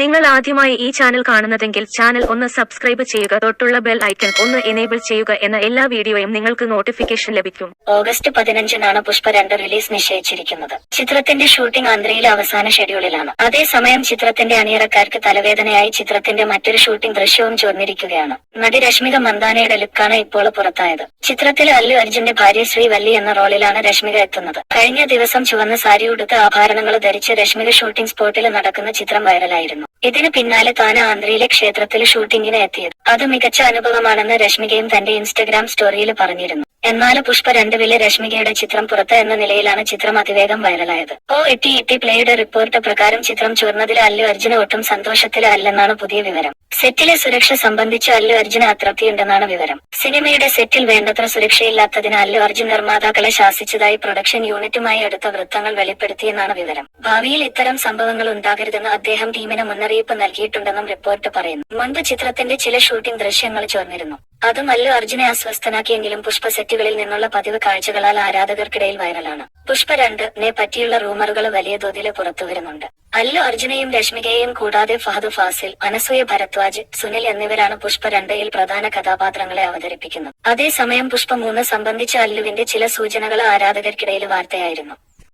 നിങ്ങൾ ആദ്യമായി ഈ ചാനൽ കാണുന്നതെങ്കിൽ ചാനൽ ഒന്ന് സബ്സ്ക്രൈബ് ചെയ്യുക. തൊട്ടുള്ള ബെൽ ഐക്കൺ ഒന്ന് എനേബിൾ ചെയ്യുക എന്ന എല്ലാ വീഡിയോയും നിങ്ങൾക്ക് നോട്ടിഫിക്കേഷൻ ലഭിക്കും. ഓഗസ്റ്റ് പതിനഞ്ചിനാണ് പുഷ്പ രണ്ട് റിലീസ് നിശ്ചയിച്ചിരിക്കുന്നത്. ചിത്രത്തിന്റെ ഷൂട്ടിംഗ് ആന്ധ്രയിലെ അവസാന ഷെഡ്യൂളിലാണ് അതേസമയം ചിത്രത്തിന്റെ അണിയറക്കാർക്ക് തലവേദനയായി ചിത്രത്തിന്റെ മറ്റൊരു ഷൂട്ടിംഗ് ദൃശ്യവും ചോർന്നിരിക്കുകയാണ്. നടി രശ്മിക മന്ദാനയുടെ ലുക്കാണ് ഇപ്പോൾ പുറത്തായത്. ചിത്രത്തിൽ അല്ലു അർജുന്റെ ഭാര്യ ശ്രീ വല്ലി എന്ന റോളിലാണ് രശ്മിക എത്തുന്നത്. കഴിഞ്ഞ ദിവസം ചുവന്ന സാരി ഉടുത്ത് ആഭരണങ്ങൾ ധരിച്ച് രശ്മിക ഷൂട്ടിംഗ് സ്പോട്ടിൽ നടക്കുന്ന ചിത്രം വൈറലായിരുന്നു ഇതിന് പിന്നാലെ താൻ ആന്ധ്രയിലെ ക്ഷേത്രത്തിൽ ഷൂട്ടിങ്ങിന് എത്തിയത്. അത് മികച്ച അനുഭവമാണെന്ന് രശ്മികയും തന്റെ ഇൻസ്റ്റഗ്രാം സ്റ്റോറിയിൽ പറഞ്ഞിരുന്നു. എന്നാൽ പുഷ്പ രണ്ടുവിലെ രശ്മികയുടെ ചിത്രം പുറത്ത് എന്ന നിലയിലാണ് ചിത്രം അതിവേഗം വൈറലായത്. ഓ ഇട്ടി ഇട്ടി പ്ലേയുടെ റിപ്പോർട്ട് പ്രകാരം ചിത്രം ചുവന്നതിൽ അല്ലു അർജുന ഒട്ടും സന്തോഷത്തിലല്ലെന്നാണ് പുതിയ വിവരം. സെറ്റിലെ സുരക്ഷ സംബന്ധിച്ച് അല്ലു അർജുന അതൃപ്തിയുണ്ടെന്നാണ് വിവരം. സിനിമയുടെ സെറ്റിൽ വേണ്ടത്ര സുരക്ഷയില്ലാത്തതിന് അല്ലു അർജുൻ നിർമ്മാതാക്കളെ ശാസിച്ചതായി പ്രൊഡക്ഷൻ യൂണിറ്റുമായി അടുത്ത വൃത്തങ്ങൾ വെളിപ്പെടുത്തിയെന്നാണ് വിവരം. ഭാവിയിൽ ഇത്തരം സംഭവങ്ങൾ ഉണ്ടാകരുതെന്ന് അദ്ദേഹം ടീമിന് മുന്നറിയിപ്പ് നൽകിയിട്ടുണ്ടെന്നും റിപ്പോർട്ട് പറയുന്നു. മുൻപ് ചിത്രത്തിന്റെ ചില ഷൂട്ടിംഗ് ദൃശ്യങ്ങൾ ചോർന്നിരുന്നു. അതും അല്ലു അർജുനെ അസ്വസ്ഥനാക്കിയെങ്കിലും പുഷ്പ സെറ്റുകളിൽ നിന്നുള്ള പതിവ് കാഴ്ചകളാൽ ആരാധകർക്കിടയിൽ വൈറലാണ്. പുഷ്പ രണ്ട് നെ പറ്റിയുള്ള റൂമറുകൾ വലിയ തോതിൽ പുറത്തുവരുന്നുണ്ട് അല്ലു അർജുനെയും രശ്മികയെയും കൂടാതെ ഫഹദ് ഫാസിൽ അനസൂയ ഭരദ്വാജ് സുനിൽ എന്നിവരാണ് പുഷ്പ രണ്ടയിൽ പ്രധാന കഥാപാത്രങ്ങളെ അവതരിപ്പിക്കുന്നത്. അതേസമയം പുഷ്പ മൂന്ന് സംബന്ധിച്ച അല്ലുവിന്റെ ചില സൂചനകൾ ആരാധകർക്കിടയിൽ വാർത്തയായിരുന്നു.